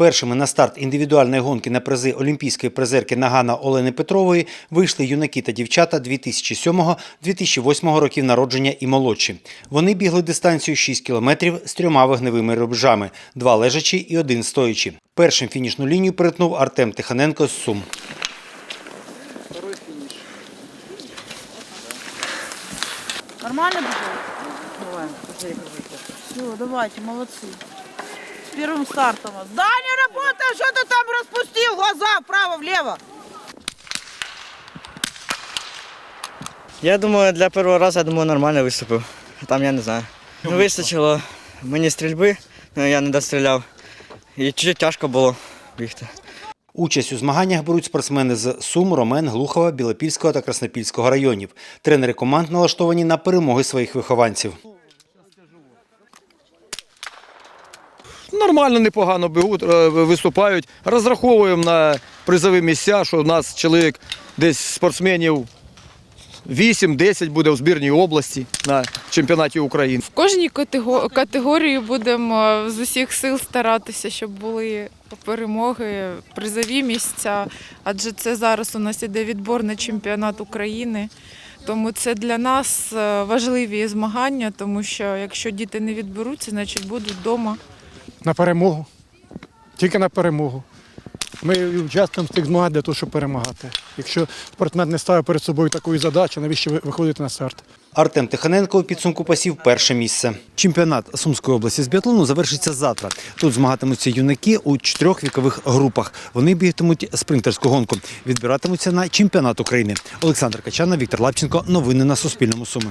Першими на старт індивідуальної гонки на призи олімпійської призерки Нагана Олени Петрової вийшли юнаки та дівчата 2007-2008 років народження і молодші. Вони бігли дистанцію 6 кілометрів з трьома вогневими рубежами – два лежачі і один стоячи. Першим фінішну лінію перетнув Артем Тиханенко з Сум. Нормально бежал? Давай, давайте, молодцы. Первым стартом не работает, что ты там распустил глаза вправо-влево? Я думаю, для першого разу я думаю, нормально виступив. А Там я не знаю. Ну, вистачило мені стрільби, але я не достріляв. І чуть тяжко було бігти. Участь у змаганнях беруть спортсмени з Сум, Ромен, Глухова, Білопільського та Краснопільського районів. Тренери команд налаштовані на перемоги своїх вихованців. Нормально, непогано бігуть, е, виступають. Розраховуємо на призові місця, що у нас чоловік десь спортсменів 8-10 буде в збірній області на чемпіонаті України. В кожній категорії будемо з усіх сил старатися, щоб були перемоги, призові місця. Адже це зараз у нас іде відбор на чемпіонат України. Тому це для нас е, важливі змагання, тому що якщо діти не відберуться, значить будуть вдома. На перемогу. Тільки на перемогу. Ми участвуємо в цих змаганнях для того, щоб перемагати. Якщо спортсмен не ставить перед собою такої задачі, навіщо ви- виходити на старт? Артем Тиханенко у підсумку посів перше місце. Чемпіонат Сумської області з біатлону завершиться завтра. Тут змагатимуться юнаки у чотирьох вікових групах. Вони бігтимуть спринтерську гонку. Відбиратимуться на чемпіонат України. Олександр Качана, Віктор Лапченко. Новини на Суспільному. Суми.